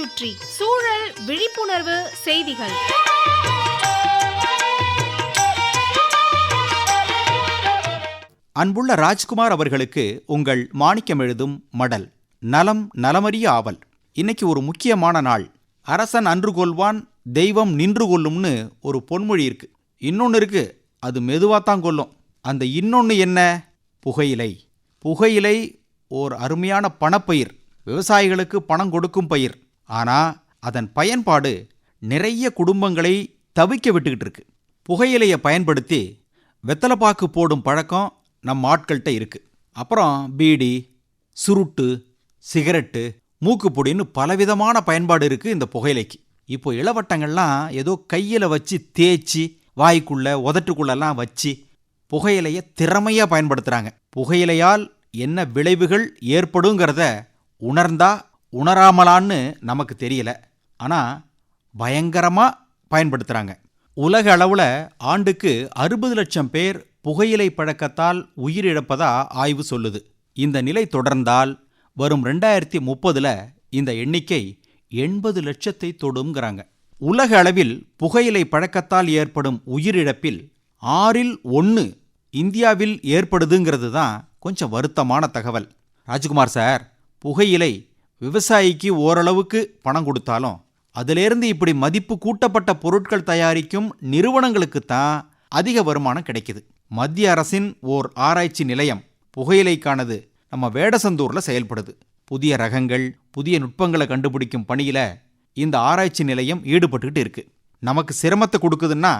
சுற்றி சூழல் விழிப்புணர்வு செய்திகள். அன்புள்ள ராஜ்குமார் அவர்களுக்கு உங்கள் மாணிக்கம் எழுதும் மடல் நலம் நலமறிய ஆவல். இன்னைக்கு ஒரு முக்கியமான நாள். அரசன் அன்று கொள்வான் தெய்வம் நின்று கொள்ளும்னு ஒரு பொன்மொழி இருக்கு. இன்னொன்று இருக்கு அது மெதுவாக தான் கொல்லும். அந்த இன்னொன்று என்ன? புகையிலை. புகையிலை ஓர் அருமையான பணப்பயிர். விவசாயிகளுக்கு பணம் கொடுக்கும் பயிர். ஆனால் அதன் பயன்பாடு நிறைய குடும்பங்களை தவிக்க விட்டுக்கிட்டு இருக்கு. புகையிலையை பயன்படுத்தி வெத்தலைப்பாக்கு போடும் பழக்கம் நம் ஆட்கள்கிட்ட இருக்கு. அப்புறம் பீடி சுருட்டு சிகரெட்டு மூக்குப்பொடின்னு பலவிதமான பயன்பாடு இருக்கு இந்த புகையிலைக்கு. இப்போ இளவட்டங்கள்லாம் ஏதோ கையில் வச்சு தேய்ச்சி வாய்க்குள்ள உதட்டுக்குள்ளெல்லாம் வச்சு புகையிலையை திறமையாக பயன்படுத்துகிறாங்க புகையிலையால் என்ன விளைவுகள் ஏற்படுங்கிறத உணர்ந்தா உணராமலான்னு நமக்கு தெரியல. ஆனால் பயங்கரமாக பயன்படுத்துகிறாங்க உலக அளவில் ஆண்டுக்கு அறுபது லட்சம் பேர் புகையிலை பழக்கத்தால் உயிரிழப்பதா ஆய்வு சொல்லுது. இந்த நிலை தொடர்ந்தால் வரும் ரெண்டாயிரத்தி முப்பதில் இந்த எண்ணிக்கை எண்பது லட்சத்தை தொடுங்கிறாங்க உலக அளவில் புகையிலை பழக்கத்தால் ஏற்படும் உயிரிழப்பில் ஆறில் ஒன்று இந்தியாவில் ஏற்படுதுங்கிறது தான் கொஞ்சம் வருத்தமான தகவல். ராஜ்குமார் சார் புகையிலை விவசாயிக்கு ஓரளவுக்கு பணம் கொடுத்தாலும் அதிலேருந்து இப்படி மதிப்பு கூட்டப்பட்ட பொருட்கள் தயாரிக்கும் நிறுவனங்களுக்கு தான் அதிக வருமானம் கிடைக்குது. மத்திய அரசின் ஓர் ஆராய்ச்சி நிலையம் புகையிலைக்கானது நம்ம வேடசந்தூரில் செயல்படுது. புதிய ரகங்கள் புதிய நுட்பங்களை கண்டுபிடிக்கும் பணியில் இந்த ஆராய்ச்சி நிலையம் ஈடுபட்டுக்கிட்டு இருக்குது நமக்கு சிரமத்தை கொடுக்குதுன்னா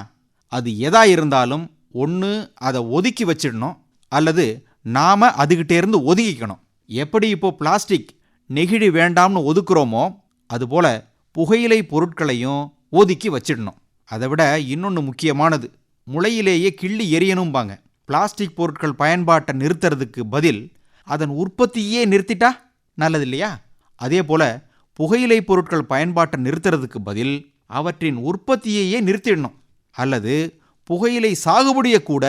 அது எதா இருந்தாலும் ஒன்று அதை ஒதுக்கி வச்சிடணும் அல்லது நாம் அதுகிட்டே இருந்து ஒதுக்கிக்கணும். எப்படி இப்போது பிளாஸ்டிக் நெகிழி வேண்டாம்னு ஒதுக்குறோமோ அதுபோல் புகையிலை பொருட்களையும் ஒதுக்கி வச்சிடணும். அதை விட இன்னொன்று முக்கியமானது முளையிலேயே கிள்ளி எரியணும்பாங்க பிளாஸ்டிக் பொருட்கள் பயன்பாட்டை நிறுத்துறதுக்கு பதில் அதன் உற்பத்தியே நிறுத்திட்டா நல்லது இல்லையா அதே போல் புகையிலை பொருட்கள் பயன்பாட்டை நிறுத்துறதுக்கு பதில் அவற்றின் உற்பத்தியையே நிறுத்திடணும். அல்லது புகையிலை சாகுபடியை கூட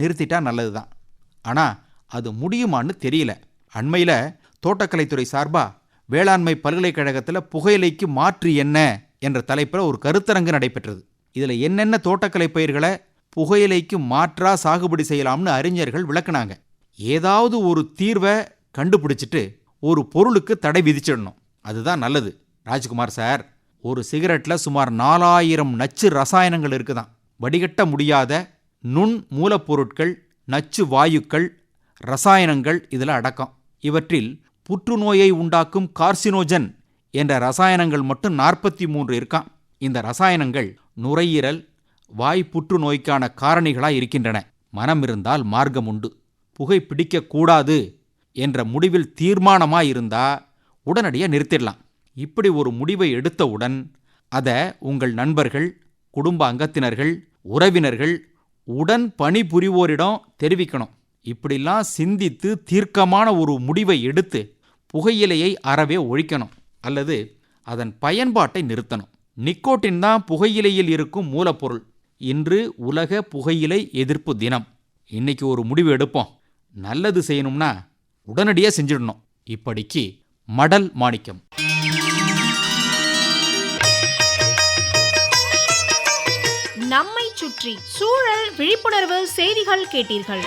நிறுத்திட்டா நல்லது தான் ஆனால் அது முடியுமான்னு தெரியல. அண்மையில் தோட்டக்கலைத்துறை சார்பாக வேளாண்மை பல்கலைக்கழகத்தில் புகையிலைக்கு மாற்று என்ன என்ற தலைப்பில் ஒரு கருத்தரங்கு நடைபெற்றது. இதில் என்னென்ன தோட்டக்கலை பயிர்களை புகையிலைக்கு மாற்றா சாகுபடி செய்யலாம்னு அறிஞர்கள் விளக்குனாங்க. ஏதாவது ஒரு தீர்வை கண்டுபிடிச்சிட்டு ஒரு பொருளுக்கு தடை விதிச்சிடணும். அதுதான் நல்லது. ராஜ்குமார் சார் ஒரு சிகரெட்டில் சுமார் நாலாயிரம் நச்சு ரசாயனங்கள் இருக்குதாம் வடிகட்ட முடியாத நுண் மூலப்பொருட்கள் நச்சு வாயுக்கள் ரசாயனங்கள் இதில் அடக்கம். இவற்றில் புற்றுநோயை உண்டாக்கும் கார்சினோஜன் என்ற ரசாயனங்கள் மட்டும் நாற்பத்தி மூன்று இருக்காம். இந்த ரசாயனங்கள் நுரையீரல் வாய் புற்றுநோய்க்கான காரணிகளாக இருக்கின்றன. மனம் இருந்தால் மார்க்கம் உண்டு. புகை பிடிக்கக்கூடாது என்ற முடிவில் தீர்மானமாக இருந்தா உடனடியாக நிறுத்திடலாம். இப்படி ஒரு முடிவை எடுத்தவுடன் அதை உங்கள் நண்பர்கள் குடும்ப அங்கத்தினர்கள் உறவினர்கள் உடன் பணிபுரிவோரிடம் தெரிவிக்கணும். இப்படிலாம் சிந்தித்து தீர்க்கமான ஒரு முடிவை எடுத்து புகையிலையை அறவே ஒழிக்கணும் அல்லது அதன் பயன்பாட்டை நிறுத்தணும். நிக்கோட்டின் தான் புகையிலையில் இருக்கும் மூலப்பொருள். இன்று உலக புகையிலை எதிர்ப்பு தினம். இன்னைக்கு ஒரு முடிவு எடுப்போம். நல்லது செய்யணும்னா உடனடியாக செஞ்சிடணும். இப்படிக்கு மடல் மாணிக்கம். நம்மை சுற்றி சூழல் விழிப்புணர்வு செய்திகள் கேட்டீர்கள்.